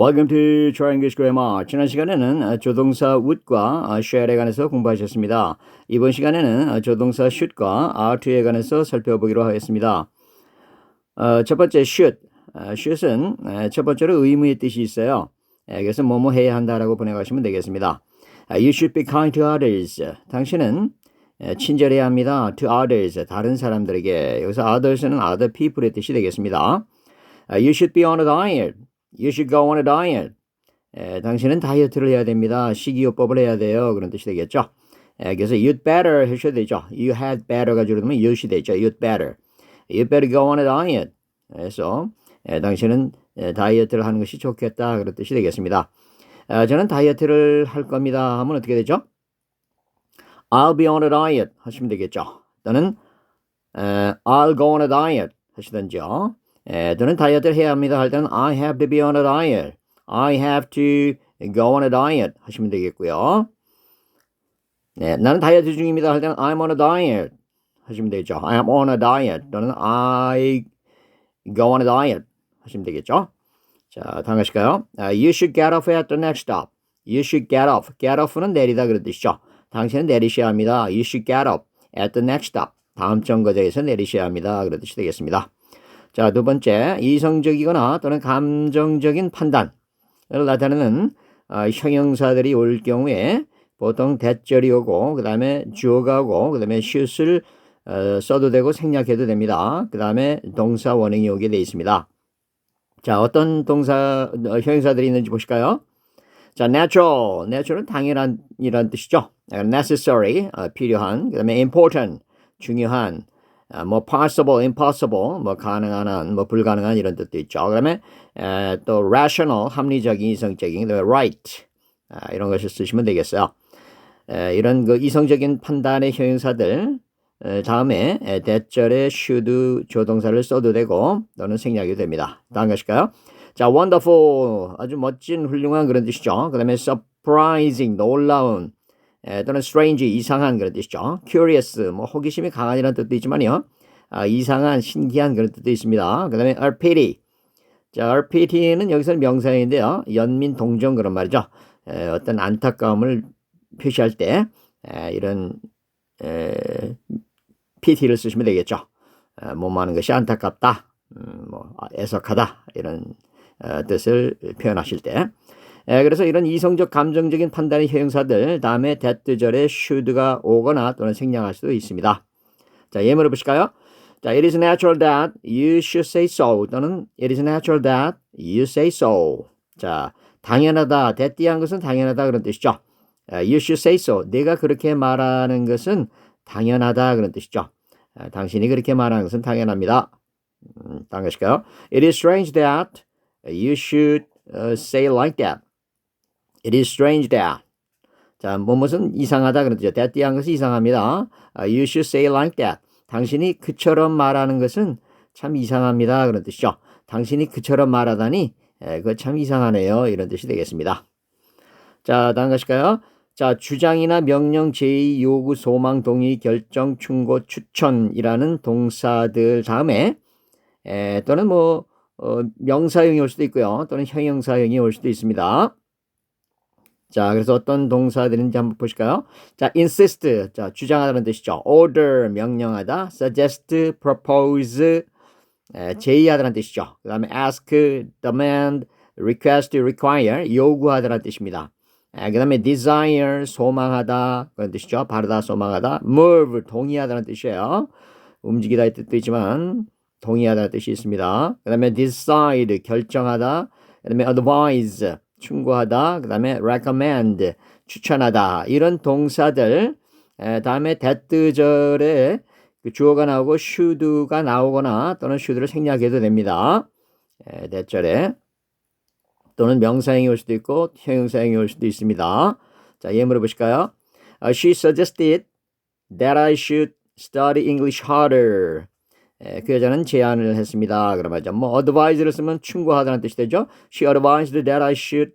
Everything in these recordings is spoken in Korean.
Welcome to Try English Grammar. 지난 시간에는 어, 조동사 would과 어, shall에 관해서 공부하셨습니다. 이번 시간에는 어, 조동사 should과 oughto에 관해서 살펴보기로 하겠습니다. 어, 첫 번째 should. 어, should은 어, 첫 번째로 의무의 뜻이 있어요. 예, 그래서 뭐뭐 해야 한다라고 번역하시면 되겠습니다. 아, You should be kind to others. 당신은 예, 친절해야 합니다. To others. 다른 사람들에게. 여기서 others는 other people의 뜻이 되겠습니다. 아, You should be diet. You should go on a diet. 에, 당신은 다이어트를 해야 됩니다. 식이요법을 해야 돼요. 그런 뜻이 되겠죠. 에, 그래서 you'd better 해셔야 되죠. You had better가 줄어들면 you'd 되죠. You'd better. You'd better go on a diet. 그래서 에, 당신은 에, 다이어트를 하는 것이 좋겠다. 그런 뜻이 되겠습니다. 아, 저는 다이어트를 할 겁니다. 하면 어떻게 되죠? I'll be on a diet 하시면 되겠죠. 또는 에, I'll go on a diet 하시던지요. 에, 저는 다이어트를 해야 합니다. 할 때는 I have to be on a diet. I have to go on a diet 하시면 되겠고요. 네, 나는 다이어트 중입니다. 할 때는 I'm on a diet 하시면 되죠. I'm on a diet 또는 I go on a diet 하시면 되겠죠. 자, 다음 가실까요? Uh, you should get off at the next stop. You should get off. get off는 내리다 그런 뜻이죠. 당신은 내리셔야 합니다. You should get off at the next stop. 다음 정거장에서 내리셔야 합니다. 그런 뜻이 되겠습니다. 자, 두 번째, 이성적이거나 또는 감정적인 판단을 나타내는 어, 형용사들이 올 경우에 보통 대절이 오고, 그 다음에 주어가 오고, 그 다음에 should 어, 써도 되고 생략해도 됩니다. 그 다음에 동사 원형이 오게 되어 있습니다. 자, 어떤 동사, 어, 형용사들이 있는지 보실까요? 자, natural. natural은 당연한 이란 뜻이죠. necessary, 어, 필요한. 그 다음에 important, 중요한. 아, 뭐 possible, impossible, 뭐 가능한 한, 뭐 불가능한 이런 뜻도 있죠. 그다음에 에, 또 rational, 합리적인, 이성적인, 그다음에 right 아, 이런 것을 쓰시면 되겠어요. 에, 이런 그 이성적인 판단의 형용사들 에, 다음에 에, 대절에 should 조동사를 써도 되고 또는 생략이 됩니다. 다음 것일까요? 자, wonderful, 아주 멋진, 훌륭한 그런 뜻이죠. 그다음에 surprising, 놀라운. 에, 또는 strange 이상한 그런 뜻이죠. curious 뭐 호기심이 강한이라는 뜻도 있지만요. 아, 이상한 신기한 그런 뜻도 있습니다. 그다음에 pity. 자, a pity는 여기서는 명사인데요. 연민 동정 그런 말이죠. 에, 어떤 안타까움을 표시할 때 에, 이런 에, pity를 쓰시면 되겠죠. 에, 몸하는 것이 안타깝다, 음, 뭐 애석하다 이런 어, 뜻을 표현하실 때. 예, 그래서 이런 이성적 감정적인 판단의 형용사들 다음에 대뜨절에 should가 오거나 또는 생략할 수도 있습니다. 자, 예문을 보실까요? 자, it is natural that you should say so 또는 it is natural that you say so. 자, 당연하다, 대띠한 것은 당연하다 그런 뜻이죠. you should say so. 내가 그렇게 말하는 것은 당연하다 그런 뜻이죠. 당신이 그렇게 말하는 것은 당연합니다. 음, 것일까요? It is strange that you should uh, say like that. It is strange that. 자, 뭐뭇은 이상하다 그런 뜻이죠. that한 것이 이상합니다. Uh, you should say like that. 당신이 그처럼 말하는 것은 참 이상합니다. 그런 뜻이죠. 당신이 그처럼 말하다니 에, 그거 참 이상하네요. 이런 뜻이 되겠습니다. 자, 다음 가실까요? 자, 주장이나 명령, 제의, 요구, 소망, 동의, 결정, 충고, 추천이라는 동사들 다음에 에, 또는 뭐 어, 명사형이 올 수도 있고요. 또는 형용사형이 올 수도 있습니다. 자, 그래서 어떤 동사들인지 한번 보실까요? 자, insist, 자, 주장하다는 뜻이죠. order, 명령하다. suggest, propose, 에, 제의하다는 뜻이죠. 그 다음에 ask, demand, request, require, 요구하다는 뜻입니다. 그 다음에 desire, 소망하다, 그런 뜻이죠. 바르다, 소망하다. move, 동의하다는 뜻이에요. 움직이다 의 뜻도 있지만, 동의하다는 뜻이 있습니다. 그 다음에 decide, 결정하다. 그 다음에 advise, 충고하다. 그 다음에 recommend, 추천하다. 이런 동사들, 에, 다음에 대뜨절에 그 주어가 나오고 should가 나오거나 또는 should를 생략해도 됩니다. 에, 대절에. 또는 명사형이 올 수도 있고 형용사형이 올 수도 있습니다. 자, 예문을 보실까요? Uh, she suggested that I should study English harder. 에, 그 여자는 제안을 했습니다. 말이죠. 뭐 advise를 쓰면 충고하다는 뜻이 되죠. She advised that I should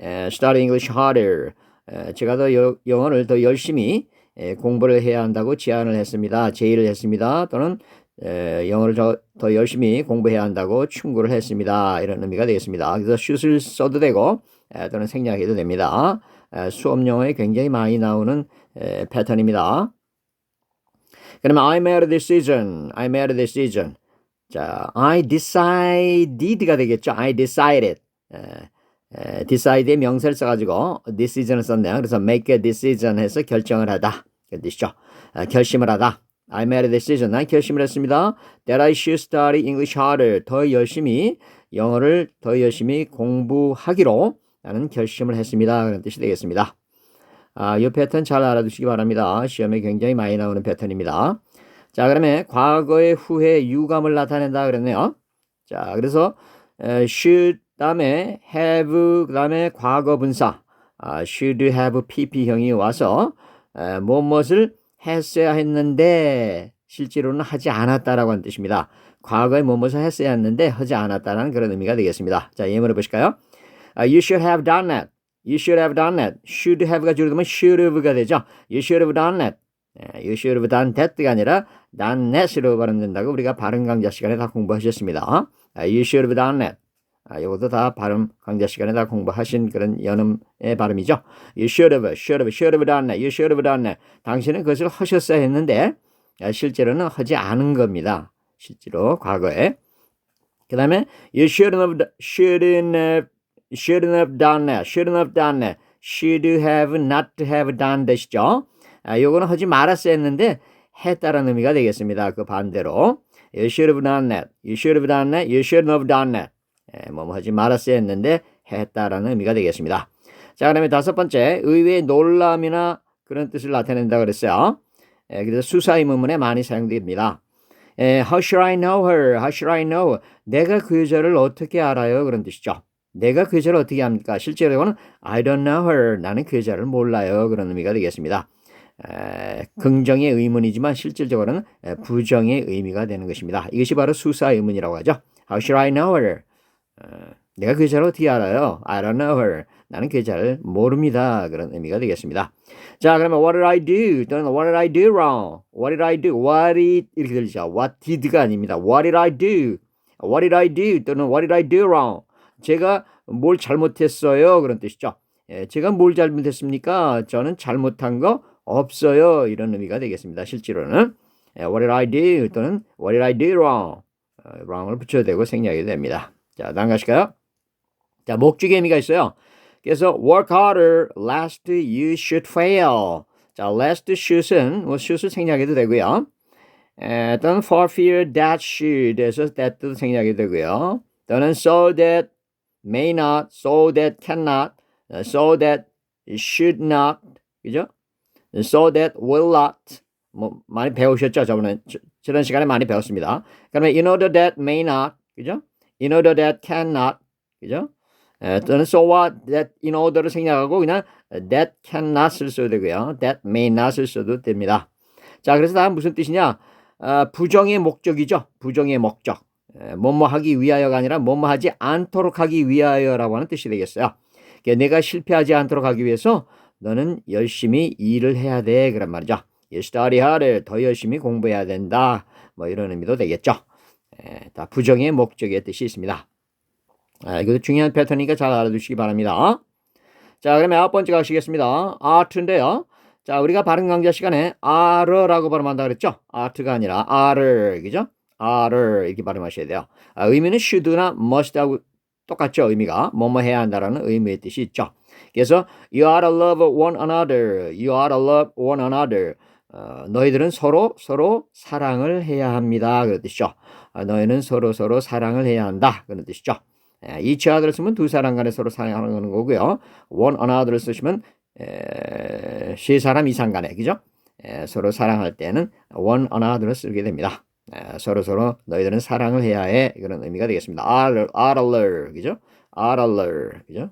에, study English harder. 에, 제가 더 여, 영어를 더 열심히 에, 공부를 해야 한다고 제안을 했습니다. 제의를 했습니다. 또는 에, 영어를 저, 더 열심히 공부해야 한다고 충고를 했습니다. 이런 의미가 되겠습니다. 그래서 should을 써도 되고 에, 또는 생략해도 됩니다. 에, 수업 용어에 굉장히 많이 나오는 에, 패턴입니다. 그러면 I made a decision. I made a decision. 자, I decided가 되겠죠. I decided. 에, 에, decide의 명사를 써가지고 decision을 썼네요. 그래서 make a decision 해서 결정을 하다. 그 뜻이죠. 아, 결심을 하다. I made a decision. 난 결심을 했습니다. That I should study English harder. 더 열심히 영어를 더 열심히 공부하기로 나는 결심을 했습니다. 그런 뜻이 되겠습니다. 아, 이 패턴 잘 알아두시기 바랍니다. 시험에 굉장히 많이 나오는 패턴입니다. 자, 그러면 과거의 후에 유감을 나타낸다 그랬네요. 자, 그래서 에, should 다음에 have 그다음에 과거 분사 아, should have pp형이 와서 에, 무엇을 했어야 했는데 실제로는 하지 않았다라고 하는 뜻입니다. 과거에 무엇을 했어야 했는데 하지 않았다는 그런 의미가 되겠습니다. 자, 예문을 보실까요? 아, you should have done that. You should have done that. should have가 줄이면 should have가 되죠. You should have done that. 예, you should have done that가 아니라 done that으로 발음된다고 우리가 발음 강좌 시간에 다 공부하셨습니다. 아, you should have done that. 아, 이것도 다 발음 강좌 시간에 다 공부하신 그런 연음의 발음이죠. You should have, should have, should have done that. You should have done that. 당신은 그것을 하셨어야 했는데 아, 실제로는 하지 않은 겁니다. 실제로 과거에. 그 다음에 you shouldn't have, shouldn't have, shouldn't have done that. shouldn't have done that. should have not have done that이죠. 아, 요거는 하지 말았어야 했는데 했다라는 의미가 되겠습니다. 그 반대로 you should have done that. you should have done that. you shouldn't have done that. 예, 뭐 하지 말았어야 했는데 했다라는 의미가 되겠습니다. 자, 그다음에 다섯 번째 의외의 놀람이나 그런 뜻을 나타낸다 그랬어요. 예, 그래서 수사 의문문에 많이 사용됩니다. 예, how should I know her? How should I know? 내가 그 여자를 어떻게 알아요? 그런 뜻이죠. 내가 그 여자를 어떻게 합니까? 실제로는 I don't know her. 나는 그 여자를 몰라요. 그런 의미가 되겠습니다. 에, 긍정의 의문이지만 실질적으로는 에, 부정의 의미가 되는 것입니다. 이것이 바로 수사 의문이라고 하죠. How should I know her? 어, 내가 그 여자를 어떻게 알아요? I don't know her. 나는 그 여자를 모릅니다. 그런 의미가 되겠습니다. 자, 그러면 what did I do? 또는 what did I do wrong? What did I do? What did 이렇게 들리죠. What did가 아닙니다. What did I do? What did I do? 또는 what did I do wrong? 제가 뭘 잘못했어요? 그런 뜻이죠. 예, 제가 뭘 잘못했습니까? 저는 잘못한 거 없어요. 이런 의미가 되겠습니다. 실제로는 예, what did I do? 또는 what did I do wrong? 어, wrong을 붙여도 되고 생략해도 됩니다. 자, 다음 가실까요? 자, 목적의 의미가 있어요. 그래서 work harder, lest you should fail. 자, lest should은 뭐 should을 생략해도 되고요. 에, 또는 for fear that should 해서 that도 생략해도 되고요. 또는 so that may not, so that cannot, so that should not, 그죠? so that will not. 뭐 많이 배우셨죠? 저번에 저런 시간에 많이 배웠습니다. 그러면 in order that may not, 그죠? in order that cannot, 그죠? 에, 또는 so what that in order를 생략하고 그냥 that cannot을 써도 되고요. that may not을 써도 됩니다. 자, 그래서 다음 무슨 뜻이냐? 아, 부정의 목적이죠. 부정의 목적. 에, 뭐뭐 하기 위하여가 아니라 뭐뭐 하지 않도록 하기 위하여라고 하는 뜻이 되겠어요. 그러니까 내가 실패하지 않도록 하기 위해서 너는 열심히 일을 해야 돼. 그런 말이죠. You study. 더 열심히 공부해야 된다. 뭐 이런 의미도 되겠죠. 에, 다 부정의 목적의 뜻이 있습니다. 아, 이것도 중요한 패턴이니까 잘 알아두시기 바랍니다. 자, 그러면 아홉 번째 가시겠습니다. 아트인데요. 자, 우리가 발음 강좌 시간에 아르라고 발음한다 그랬죠? 아트가 아니라 아르, 그죠? 아르 이렇게 발음하셔야 돼요. 아, 의미는 should나 must하고 똑같죠? 의미가 뭐뭐 해야 한다라는 의미의 뜻이 있죠. 그래서 you are to love one another. You are to love one another. 어, 너희들은 서로 서로 사랑을 해야 합니다. 그런 뜻이죠. 아, 너희는 서로 서로 사랑을 해야 한다. 그런 뜻이죠. each other를 쓰면 두 사람 간에 서로 사랑하는 거고요. one another를 쓰시면 에, 세 사람 이상 간에 그죠? 에, 서로 사랑할 때는 one another를 쓰게 됩니다. 에, 서로 서로 너희들은 사랑을 해야 해 그런 의미가 되겠습니다. are are 그죠? are 그죠?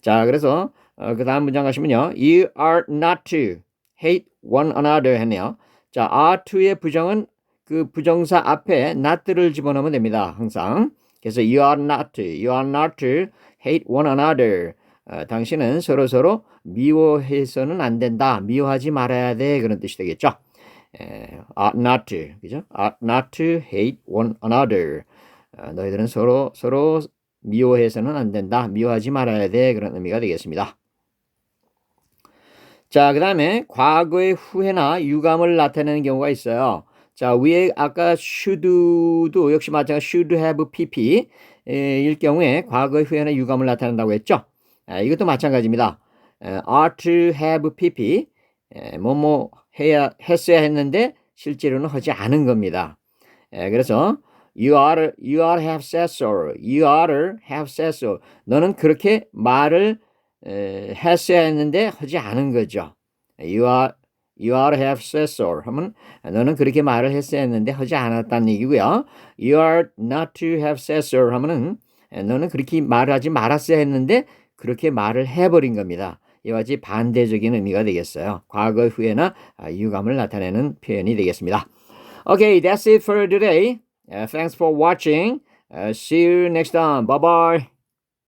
자 그래서 어, 그 다음 문장 가시면요. You are not to hate one another 했네요. 자 are to의 부정은 그 부정사 앞에 not를 집어넣으면 됩니다. 항상. 그래서 you are not, you are not to hate one another. 어, 당신은 서로 서로 미워해서는 안 된다. 미워하지 말아야 돼. 그런 뜻이 되겠죠. 에, ought not to, 그죠? ought not to hate one another. 어, 너희들은 서로 서로 미워해서는 안 된다. 미워하지 말아야 돼. 그런 의미가 되겠습니다. 자, 그 다음에 과거의 후회나 유감을 나타내는 경우가 있어요. 자, 위에 아까 should도 역시 마찬가지 should have pp 일 경우에 과거의 후회나 유감을 나타낸다고 했죠. 아, 이것도 마찬가지입니다. 에, ought to have pp 에, 뭐뭐 해야 했어야 했는데 실제로는 하지 않은 겁니다. 에, 그래서 you are you are have said so. you are have said so. 너는 그렇게 말을 에, 했어야 했는데 하지 않은 거죠. you are you are have said so 하면 너는 그렇게 말을 했어야 했는데 하지 않았다는 얘기고요. you are not to have said so 하면은 너는 그렇게 말하지 말았어야 했는데 그렇게 말을 해버린 겁니다. 이와 같이 반대적인 의미가 되겠어요. 과거 후회나 유감을 나타내는 표현이 되겠습니다. Okay, that's it for today. Uh, thanks for watching. Uh, see you next time. Bye bye.